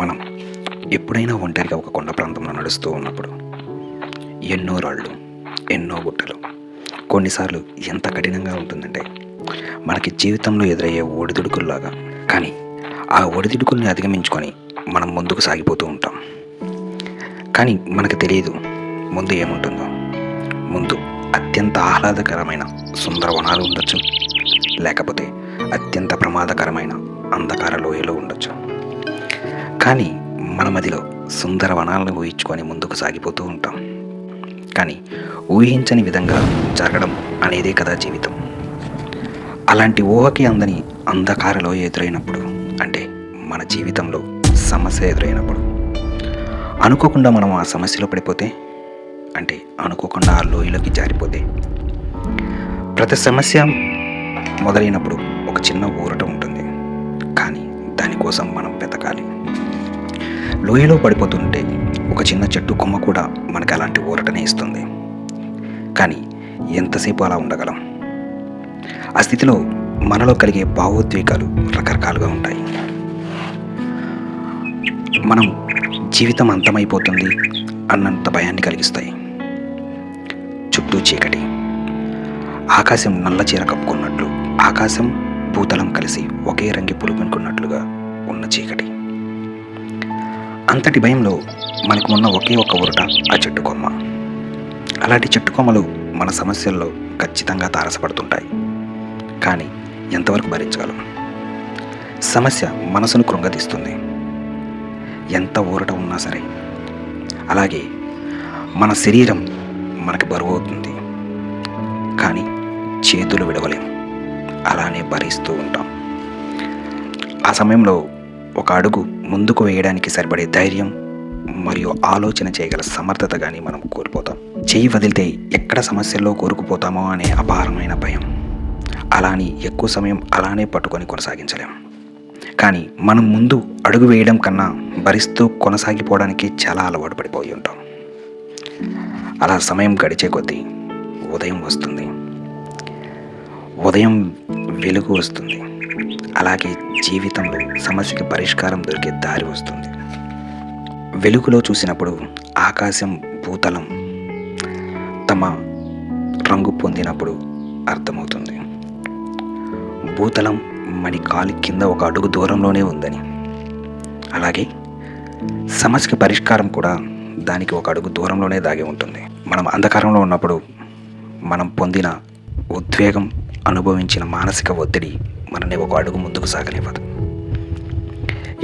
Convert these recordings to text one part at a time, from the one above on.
మనం ఎప్పుడైనా ఒంటరిగా ఒక కొండ ప్రాంతంలో నడుస్తూ ఉన్నప్పుడు ఎన్నో రాళ్ళు ఎన్నో గుట్టలు కొన్నిసార్లు ఎంత కఠినంగా ఉంటుందంటే మనకి జీవితంలో ఎదురయ్యే ఒడిదుడుకుల్లాగా. కానీ ఆ ఒడిదుడుకుల్ని అధిగమించుకొని మనం ముందుకు సాగిపోతూ ఉంటాం. కానీ మనకు తెలియదు ముందు ఏముంటుందో. ముందు అత్యంత ఆహ్లాదకరమైన సుందరవనాలు ఉండొచ్చు. లేకపోతే అత్యంత ప్రమాదకరమైన అంధకార లోయలు ఉండొచ్చు. కానీ మన మదిలో సుందర వనాలను ఊహించుకొని ముందుకు సాగిపోతూ ఉంటాం. కానీ ఊహించని విధంగా జరగడం అనేదే కదా జీవితం. అలాంటి ఊహకి అందని అంధకారలో ఎదురైనప్పుడు అంటే మన జీవితంలో సమస్య ఎదురైనప్పుడు అనుకోకుండా మనం ఆ సమస్యలో పడిపోతే అంటే అనుకోకుండా ఆ లోయలోకి జారిపోతే ప్రతి సమస్య మొదలైనప్పుడు ఒక చిన్న ఊరట ఉంటుంది. కానీ దానికోసం మనం వెతకాలి. లోయలో పడిపోతుంటే ఒక చిన్న చెట్టు కొమ్మ కూడా మనకి అలాంటి ఊరటనే ఇస్తుంది. కానీ ఎంతసేపు అలా ఉండగలం? ఆ స్థితిలో మనలో కలిగే భావోద్వేగాలు రకరకాలుగా ఉంటాయి. మనం జీవితం అంతమైపోతుంది అన్నంత భయాన్ని కలిగిస్తాయి. చుట్టూ చీకటి. ఆకాశం నల్ల చీర కప్పుకున్నట్లు ఆకాశం భూతలం కలిసి ఒకే రంగి పులుపునుకున్నట్లుగా అంతటి భయంలో మనకు ఉన్న ఒకే ఒక ఊరట ఆ చెట్టు కొమ్మ అలాంటి చెట్టు కొమ్మలు మన సమస్యల్లో ఖచ్చితంగా తారసపడుతుంటాయి. కానీ ఎంతవరకు భరించగలం? సమస్య మనసును కృంగదీస్తుంది. ఎంత ఊరట ఉన్నా సరే. అలాగే మన శరీరం మనకి బరువు అవుతుంది. కానీ చేతులు విడవలేం. అలానే భరిస్తూ ఉంటాం. ఆ సమయంలో ఒక అడుగు ముందుకు వేయడానికి సరిపడే ధైర్యం మరియు ఆలోచన చేయగల సమర్థత కానీ మనం కోల్పోతాం. చేయి వదిలితే ఎక్కడ సమస్యల్లో కూరుకుపోతామో అనే అపారమైన భయం. అలాని ఎక్కువ సమయం అలానే పట్టుకొని కొనసాగించలేం. కానీ మనం ముందు అడుగు వేయడం కన్నా భరిస్తూ కొనసాగిపోవడానికి చాలా అలవాటు పడిపోయి ఉంటాం. అలా సమయం గడిచే కొద్దీ ఉదయం వస్తుంది. ఉదయం వెలుగు వస్తుంది. అలాగే జీవితంలో సమస్యకి పరిష్కారం దొరికే దారి వస్తుంది. వెలుగులో చూసినప్పుడు ఆకాశం భూతలం తమ రంగు పొందినప్పుడు అర్థమవుతుంది. భూతలం మన కాలి కింద ఒక అడుగు దూరంలోనే ఉందని. అలాగే సమస్యకి పరిష్కారం కూడా దానికి ఒక అడుగు దూరంలోనే దాగి ఉంటుంది. మనం అంధకారంలో ఉన్నప్పుడు మనం పొందిన ఉద్వేగం అనుభవించిన మానసిక ఒత్తిడి మనని ఒక అడుగు ముందుకు సాగనివ్వదు.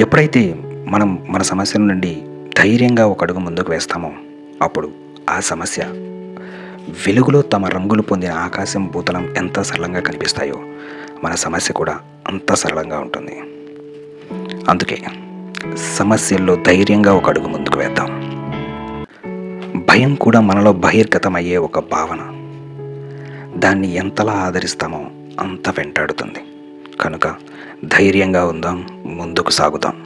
ఎప్పుడైతే మనం మన సమస్యల నుండి ధైర్యంగా ఒక అడుగు ముందుకు వేస్తామో అప్పుడు ఆ సమస్య వెలుగులో తమ రంగులు పొందిన ఆకాశం భూతలం ఎంత సరళంగా కనిపిస్తాయో మన సమస్య కూడా అంత సరళంగా ఉంటుంది. అందుకే సమస్యల్లో ధైర్యంగా ఒక అడుగు ముందుకు వేద్దాం. భయం కూడా మనలో బహిర్గతమయ్యే ఒక భావన. దాన్ని ఎంతలా ఆదరిస్తామో అంత వెంటాడుతుంది. కనుక ధైర్యంగా ఉందాం ముందుకు సాగుదాం.